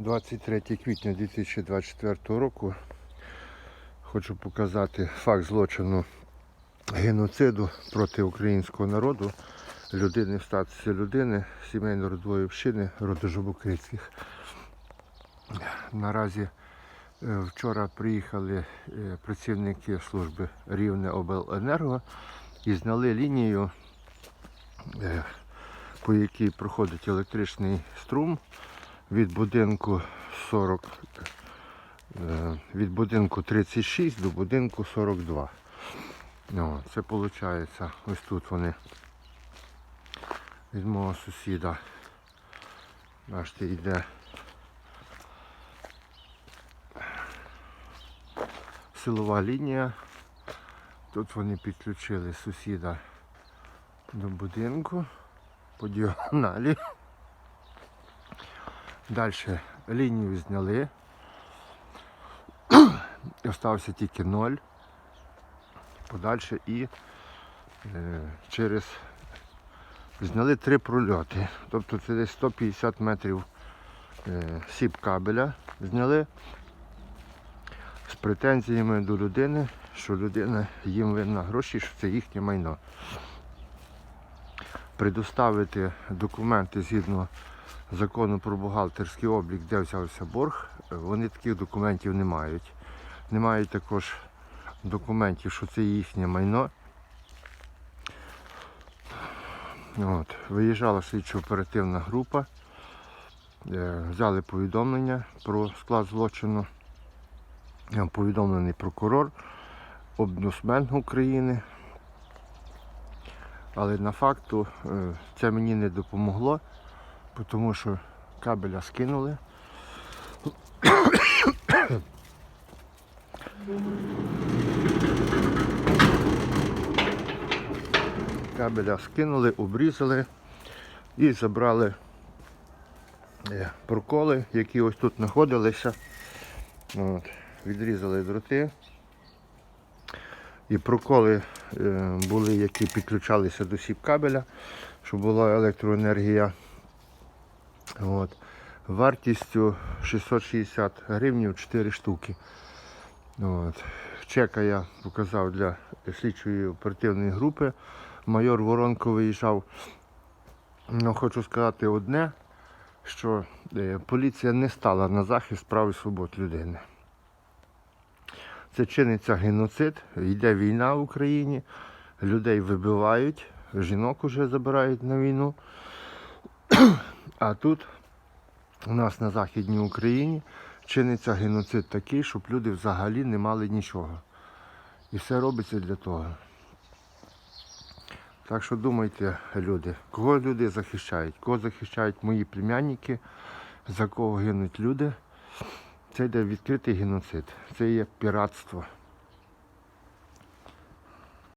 23 квітня 2024 року. Хочу показати факт злочину геноциду проти українського народу, людини в статусі людини, сімейно-родової общини, роду Жобокрицьких. Наразі е, вчора приїхали е, працівники служби Рівне обленерго і зняли лінію, е, по якій проходить електричний струм від будинку 40, е, від будинку 36 до будинку 42. Ну, це виходить, ось тут вони від мого сусіда. Бачите, йде силова лінія. Тут вони підключили сусіда до будинку по діагоналі. Далі лінію зняли. Остався тільки ноль. Подальше і е, через зняли три прольоти. Тобто це десь 150 метрів е, сіп кабеля зняли з претензіями до людини, що людина їм винна гроші, що це їхнє майно. Предоставити документи згідно закону про бухгалтерський облік, де взявся борг, вони таких документів не мають. Не мають також документів, що це їхнє майно. От. Виїжджала слідчо-оперативна група, е, взяли повідомлення про склад злочину. Е, Повідомлений прокурор, обнусмен України. Але на факту е, це мені не допомогло, тому що кабеля скинули. Кабеля скинули, обрізали і забрали е, проколи, які ось тут знаходилися. От, відрізали дроти. І проколи е, були, які підключалися до сіп кабеля, щоб була електроенергія. От. Вартістю 660 гривень 4 штуки. От. Чека я показав для слідчої оперативної групи. Майор Воронко виїжджав. Ну, хочу сказати одне, що е, поліція не стала на захист прав і свобод людини. Це чиниться геноцид, йде війна в Україні, людей вибивають, жінок уже забирають на війну. А тут у нас на Західній Україні чиниться геноцид такий, щоб люди взагалі не мали нічого. І все робиться для того. Так що думайте, люди, кого люди захищають, кого захищають мої племянники, за кого гинуть люди. Це йде відкритий геноцид, це є піратство.